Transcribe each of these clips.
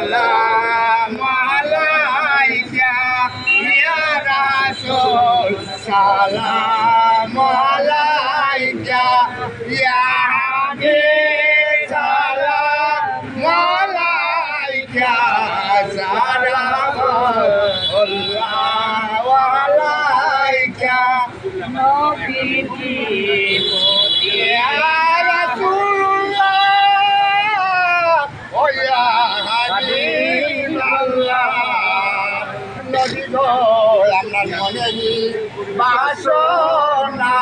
সালাম আলাইকা, ইয়া রাসূল, সালাম আলাইকা, ইয়া হাবিব, সালাম আলাইকা সালাম আল্লাহ আলাইকা। নবীজি ইয়া বাসনা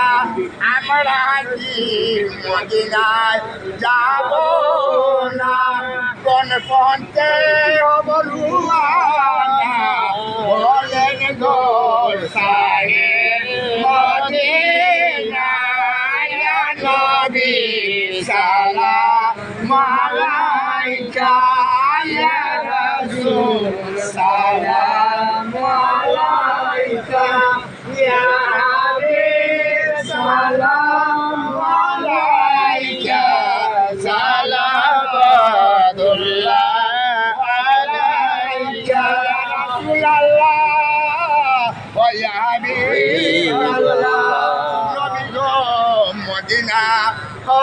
আমরা কি মদিনায় যাব না কোন পন্থে অবলুয়ানা বলেন গো সাহেব মদিনায় নবী সালাম আলাইকা রাসূল সালাম।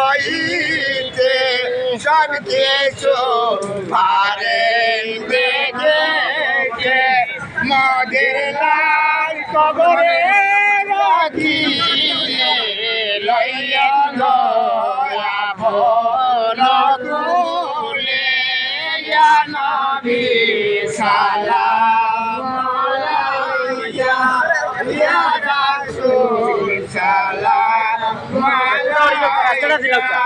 হইতে সব কিছু পারেন দেখে মদের লাল কবরে রাখি লইয়া তুলে আলাইকা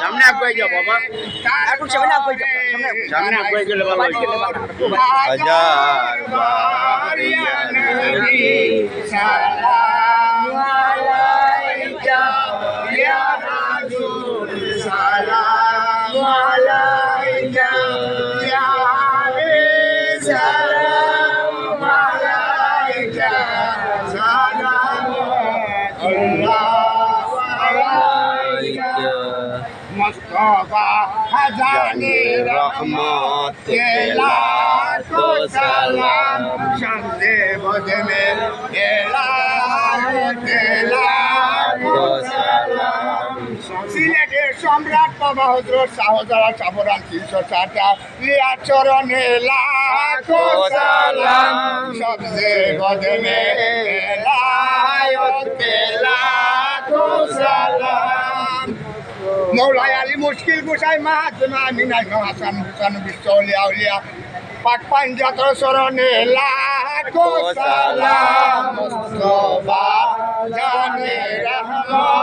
সামনে আগুয়াই যাও, বাবা। এখন সামনে আগুয়াই যাও, সামনে আগুয়াই যাও। সামনে আগুয়াই গেলে ভালো হইতো। হাজার হাজানি রহমত সালাম শান্তি সালাম সিলেটের সম্রাট বাবা হজরত শাহজালা সাবরান তিনশো লিয়া চরণে লাখো সালাম মৌলাই আলী মুশকিল গুসাই মাহাত্মা মিনাজ হাসান হুসান বিশ্ব উলিয়া। উলিয়া পাক পাঞ্জাত শরণে লাখো সালাম, মুস্তফা জানে রহমান।